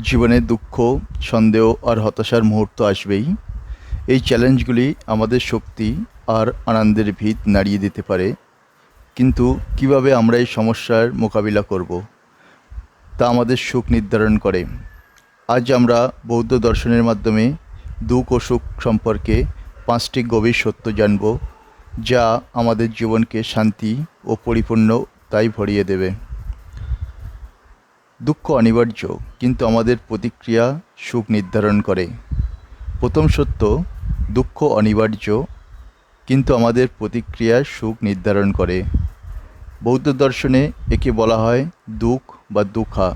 জীবনে দুঃখ, সন্দেহ আর হতাশার মুহূর্ত আসবেই। এই চ্যালেঞ্জগুলি আমাদের শক্তি আর আনন্দের ভিত নাড়িয়ে দিতে পারে। কিন্তু কীভাবে আমরা এই সমস্যার মোকাবিলা করব? তা আমাদের সুখ নির্ধারণ করে। আজ আমরা বৌদ্ধ দর্শনের মাধ্যমে দুঃখ ও সুখ সম্পর্কে পাঁচটি গভীর সত্য জানব, যা আমাদের জীবনকে শান্তি ও পরিপূর্ণতায় ভরিয়ে দেবে। দুঃখ অনিবার্য, কিন্তু আমাদের প্রতিক্রিয়া সুখ নির্ধারণ করে। প্রথম সত্য, দুঃখ অনিবার্য, কিন্তু আমাদের প্রতিক্রিয়া সুখ নির্ধারণ করে। বৌদ্ধ দর্শনে একে বলা হয় দুঃখ বা দুঃখা।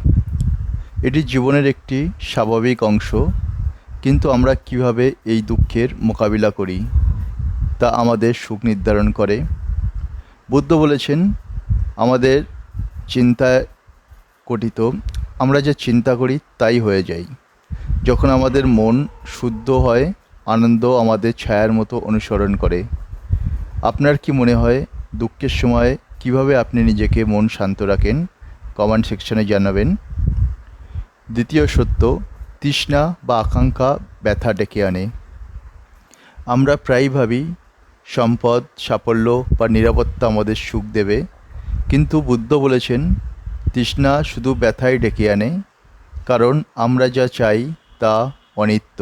এটি জীবনের একটি স্বাভাবিক অংশ, কিন্তু আমরা কীভাবে এই দুঃখের মোকাবিলা করি, তা আমাদের সুখ নির্ধারণ করে। বুদ্ধ বলেছেন, আমাদের চিন্তায় গঠিত আমরা যা চিন্তা করি তাই হয়ে যাই। যখন আমাদের মন শুদ্ধ হয়, আনন্দ আমাদের ছায়ার মতো অনুসরণ করে। আপনার কি মনে হয়, দুঃখের সময় কীভাবে আপনি নিজেকে মন শান্ত রাখেন? কমেন্ট সেকশনে জানাবেন। দ্বিতীয় সত্য, তৃষ্ণা বা আকাঙ্ক্ষা ব্যথা ডেকে আনে। আমরা প্রায়ই ভাবি, সম্পদ, সাফল্য বা নিরাপত্তা আমাদের সুখ দেবে। কিন্তু বুদ্ধ বলেছেন তৃষ্ণা শুধু ব্যথাই ডেকে আনে, কারণ আমরা যা চাই তা অনিত্য।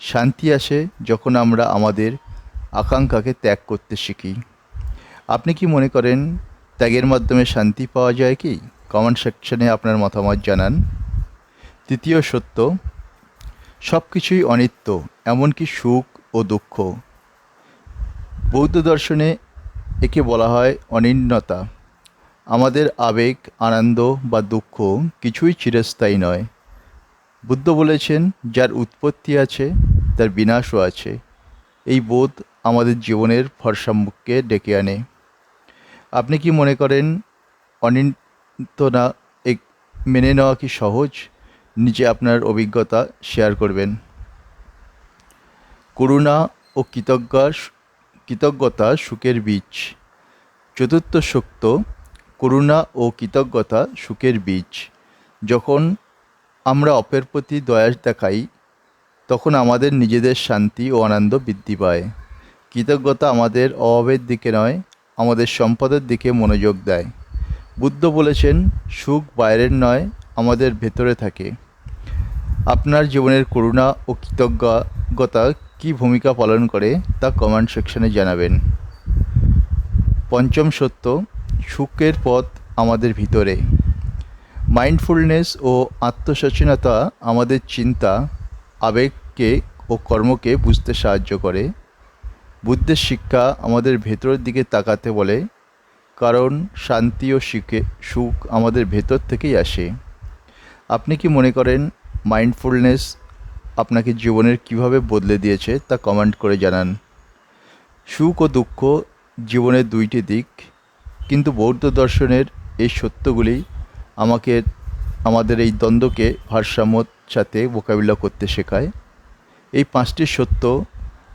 শান্তি আসে যখন আমরা আমাদের আকাঙ্ক্ষাকে ত্যাগ করতে শিখি। আপনি কি মনে করেন ত্যাগের মাধ্যমে শান্তি পাওয়া যায় কি? কমেন্ট সেকশনে আপনার মতামত জানান। তৃতীয় সত্য সব কিছুই অনিত্য, এমনকি সুখ ও দুঃখ। বৌদ্ধ দর্শনে একে বলা হয় অনিন্নতা। আমাদের আবেগ, আনন্দ বা দুঃখ কিছুই চিরস্থায়ী নয়। বুদ্ধ বলেছেন, যার উৎপত্তি আছে, তার বিনাশও আছে। এই বোধ আমাদের জীবনের ভারসাম্যকে ডেকে আনে। আপনি কি মনে করেন অনিত্যনা এক মেনে নেওয়া কি সহজ? নিজে আপনার অভিজ্ঞতা শেয়ার করবেন। করুণা ও কৃতজ্ঞা, কৃতজ্ঞতা সুখের বীজ। চতুর্থ সত্য করুণা ও কৃতজ্ঞতা সুখের বীজ। যখন আমরা অপের প্রতি দয়া দেখাই, তখন আমাদের নিজেদের শান্তি ও আনন্দ বৃদ্ধি পায়। কৃতজ্ঞতা আমাদের অভাবের দিকে নয়, আমাদের সম্পদের দিকে মনোযোগ দেয়। বুদ্ধ বলেছেন, সুখ বাইরের নয়, আমাদের ভেতরে থাকে। আপনার জীবনের করুণা ও কৃতজ্ঞতা কী ভূমিকা পালন করে, তা কমেন্ট সেকশনে জানাবেন। পঞ্চম সত্য সুখের পথ আমাদের ভিতরে। মাইন্ডফুলনেস ও আত্মসচেতনতা আমাদের চিন্তা, আবেগকে ও কর্মকে বুঝতে সাহায্য করে। বুদ্ধের শিক্ষা আমাদের ভেতরের দিকে তাকাতে বলে, কারণ শান্তি ও শিখে সুখ আমাদের ভেতর থেকেই আসে। আপনি কি মনে করেন মাইন্ডফুলনেস আপনাকে জীবনের কীভাবে বদলে দিয়েছে তা কমেন্ট করে জানান। সুখ ও দুঃখ জীবনের দুইটি দিক। কিন্তু বৌদ্ধ দর্শনের এই সত্যগুলি আমাকে, আমাদের এই দ্বন্দ্বকে ভারসাম্যর সাথে মোকাবিলা করতে শেখায়। এই পাঁচটি সত্য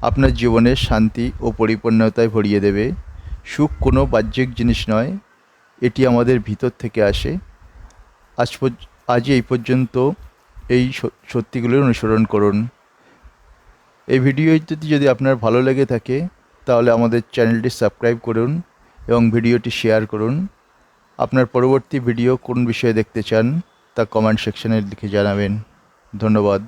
আপনার জীবনে শান্তি ও পরিপূর্ণতায় ভরিয়ে দেবে। সুখ কোনো বাহ্যিক জিনিস নয়, এটি আমাদের ভিতর থেকে আসে। আজ আজ এই পর্যন্ত এই সত্যিগুলোর অনুসরণ করুন। এই ভিডিওটি যদি আপনার ভালো লেগে থাকে, তাহলে আমাদের চ্যানেলটি সাবস্ক্রাইব করুন। এবং ভিডিওটি শেয়ার করুন। আপনার পরবর্তী ভিডিও কোন বিষয়ে দেখতে চান, তা কমেন্ট সেকশনে লিখে জানাবেন। ধন্যবাদ।